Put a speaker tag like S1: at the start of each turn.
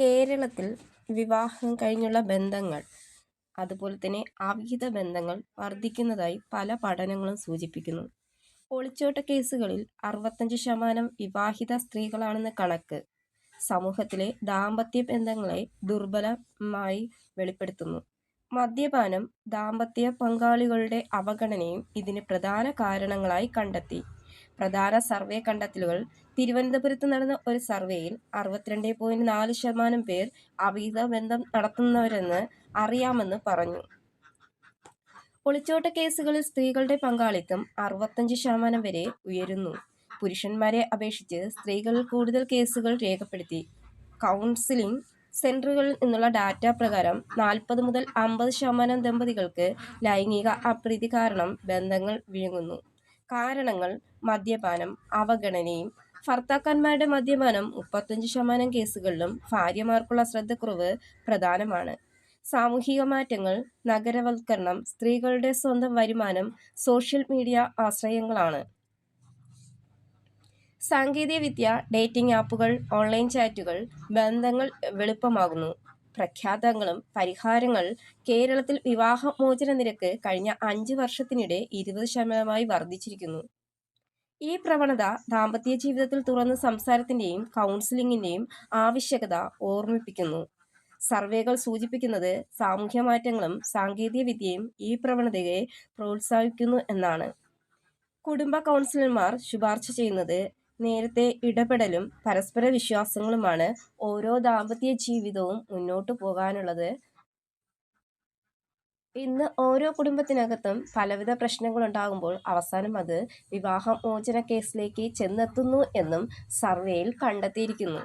S1: കേരളത്തിൽ വിവാഹം കഴിഞ്ഞുള്ള ബന്ധങ്ങൾ അതുപോലെ തന്നെ അവിഹിത ബന്ധങ്ങൾ വർദ്ധിക്കുന്നതായി പല പഠനങ്ങളും സൂചിപ്പിക്കുന്നു. ഒളിച്ചോട്ട കേസുകളിൽ അറുപത്തഞ്ച് ശതമാനം വിവാഹിത സ്ത്രീകളാണെന്ന കണക്ക് സമൂഹത്തിലെ ദാമ്പത്യ ബന്ധങ്ങളെ ദുർബലമായി വെളിപ്പെടുത്തുന്നു. മദ്യപാനം ദാമ്പത്യ പങ്കാളികളുടെ അവഗണനയും ഇതിന് പ്രധാന കാരണങ്ങളായി കണ്ടെത്തി. പ്രധാന സർവേ കണ്ടെത്തലുകൾ. തിരുവനന്തപുരത്ത് നടന്ന ഒരു സർവേയിൽ അറുപത്തിരണ്ട് പോയിന്റ് നാല് ശതമാനം പേർ അവിഹിത ബന്ധം നടത്തുന്നവരെന്ന് അറിയാമെന്ന് പറഞ്ഞു. ഒളിച്ചോട്ട കേസുകളിൽ സ്ത്രീകളുടെ പങ്കാളിത്തം അറുപത്തഞ്ച് ശതമാനം വരെ ഉയരുന്നു. പുരുഷന്മാരെ അപേക്ഷിച്ച് സ്ത്രീകൾ കൂടുതൽ കേസുകൾ രേഖപ്പെടുത്തി. കൗൺസിലിംഗ് സെന്ററുകളിൽ നിന്നുള്ള ഡാറ്റ പ്രകാരം നാൽപ്പത് മുതൽ അമ്പത് ശതമാനം ദമ്പതികൾക്ക് ലൈംഗിക അപ്രീതി കാരണം ബന്ധങ്ങൾ വിഴുങ്ങുന്നു. കാരണങ്ങൾ മദ്യപാനം അവഗണനയും ഭർത്താക്കന്മാരുടെ മദ്യപാനം മുപ്പത്തഞ്ച് ശതമാനം കേസുകളിലും ഭാര്യമാർക്കുള്ള ശ്രദ്ധക്കുറവ് പ്രധാനമാണ്. സാമൂഹിക മാറ്റങ്ങൾ നഗരവൽക്കരണം സ്ത്രീകളുടെ സ്വന്തം വരുമാനം സോഷ്യൽ മീഡിയ ആശ്രയങ്ങളാണ്. സാങ്കേതികവിദ്യ ഡേറ്റിംഗ് ആപ്പുകൾ ഓൺലൈൻ ചാറ്റുകൾ ബന്ധങ്ങൾ എളുപ്പമാകുന്നു പ്രഖ്യാതങ്ങളും പരിഹാരങ്ങൾ കേരളത്തിൽ വിവാഹമോചന നിരക്ക് കഴിഞ്ഞ അഞ്ച് വർഷത്തിനിടെ ഇരുപത് ശതമാനമായി വർദ്ധിച്ചിരിക്കുന്നു. ഈ പ്രവണത ദാമ്പത്യ ജീവിതത്തിൽ തുറന്ന സംസാരത്തിന്റെയും കൗൺസിലിംഗിന്റെയും ആവശ്യകത ഓർമ്മിപ്പിക്കുന്നു. സർവേകൾ സൂചിപ്പിക്കുന്നത് സാമൂഹ്യ മാറ്റങ്ങളും സാങ്കേതിക വിദ്യയും ഈ പ്രവണതയെ പ്രോത്സാഹിപ്പിക്കുന്നു എന്നാണ്. കുടുംബ കൗൺസിലർമാർ ശുപാർശ ചെയ്യുന്നത് നേരത്തെ ഇടപെടലും പരസ്പര വിശ്വാസങ്ങളുമാണ് ഓരോ ദാമ്പത്യ ജീവിതവും മുന്നോട്ടു പോകാനുള്ളത്. ഇന്ന് ഓരോ കുടുംബത്തിനകത്തും പലവിധ പ്രശ്നങ്ങൾ ഉണ്ടാകുമ്പോൾ അവസാനം അത് വിവാഹമോചന കേസിലേക്ക് ചെന്നെത്തുന്നു എന്നും സർവേയിൽ കണ്ടെത്തിയിരിക്കുന്നു.